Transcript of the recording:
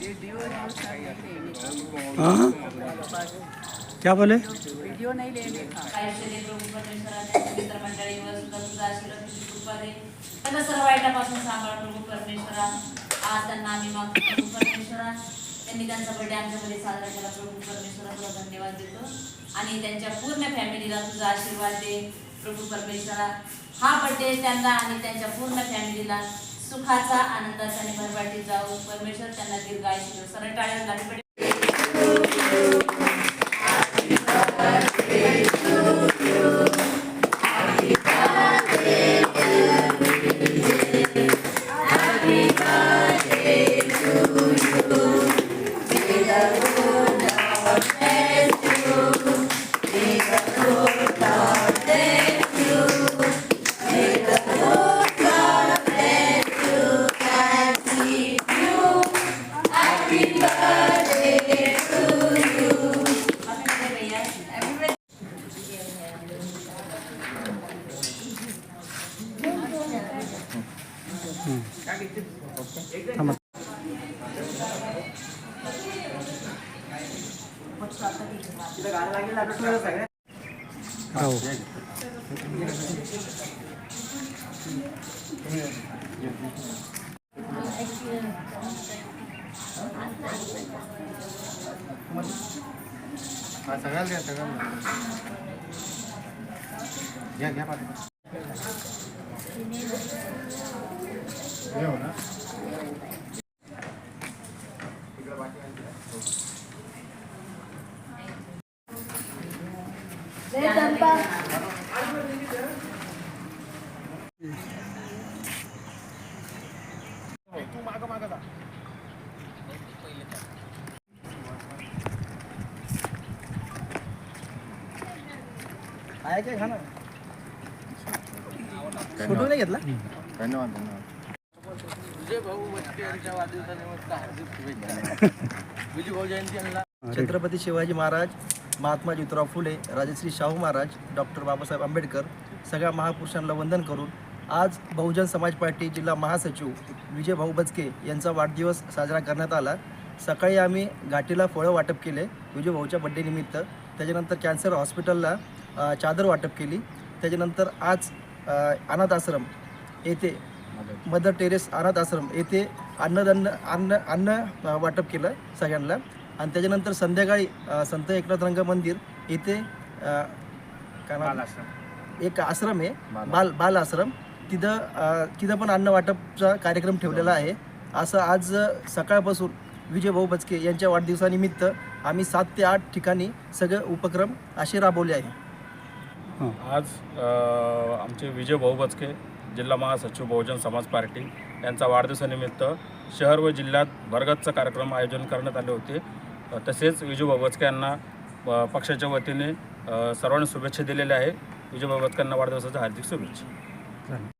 हाँ? क्या बोले? वीडियो नहीं लेने का आयुष्याने प्रभू परमेश्वरा सुद्धा तुझा आशीर्वाद तुझी दे त्यांना सर्व वाईटापासून सांभाळ प्रभू परमेश्वरा आज त्यांना आम्ही मागतो प्रभू परमेश्वरा त्यांनी त्यांचा बर्थडे आमच्यामध्ये साजरा केला प्रभू परमेश्वरा तुला धन्यवाद देतो आणि त्यांच्या पूर्ण फॅमिलीला तुझा आशीर्वाद दे प्रभू परमेश्वरा हा बर्थडे त्यांना आणि त्यांच्या पूर्ण फॅमिलीला सुखाचा आनंदाचा आणि भरभराटीत जाऊ परमेश्वर त्यांना दीर्घायुष्य सरळ टाळ्या थांबा. हो सगळ्याला द्या सगळ्याला घ्या घ्या पाठ तू मागं मागं जा आहे काय खाना फोटो नाही घेतला धन्यवाद धन्यवाद छत्रपती शिवाजी महाराज महात्मा ज्योतिराव फुले राजश्री शाहू महाराज डॉक्टर बाबासाहेब आंबेडकर सगळ्या महापुरुषांना वंदन करून आज बहुजन समाज पार्टी जिल्हा महासचिव विजय भाऊ बचके यांचा वाढदिवस साजरा करण्यात आला. सकाळी आम्ही घाटीला फळं वाटप केले विजय भाऊच्या बड्डेनिमित्त त्याच्यानंतर कॅन्सर हॉस्पिटलला चादर वाटप केली. त्याच्यानंतर आज अनाथ आश्रम येथे मदर टेरेस अनाथ आश्रम येथे अन्नदान अन्न अन्न वाटप केलं सगळ्यांना. आणि त्याच्यानंतर संध्याकाळी संत एकनाथ रंग मंदिर येथे? एक आश्रम आहे बाल बाल आश्रम तिथं तिथं पण अन्न वाटपचा कार्यक्रम ठेवलेला आहे. असं आज सकाळपासून विजय भाऊ बचके यांच्या वाढदिवसानिमित्त आम्ही सात ते आठ ठिकाणी सगळे उपक्रम असे राबवले आहे. आज आमचे विजय भाऊ बचके जिल्हा महासचिव बहुजन समाज पार्टी यांचा वाढदिवसानिमित्त शहर व जिल्ह्यात भरगतच कार्यक्रम आयोजन करण्यात आले होते. तसेच विजू भाऊ यांना पक्षाच्या वतीने सर्वांना शुभेच्छा दिलेल्या आहे विजू भाऊ वाढदिवसाच्या हार्दिक शुभेच्छा.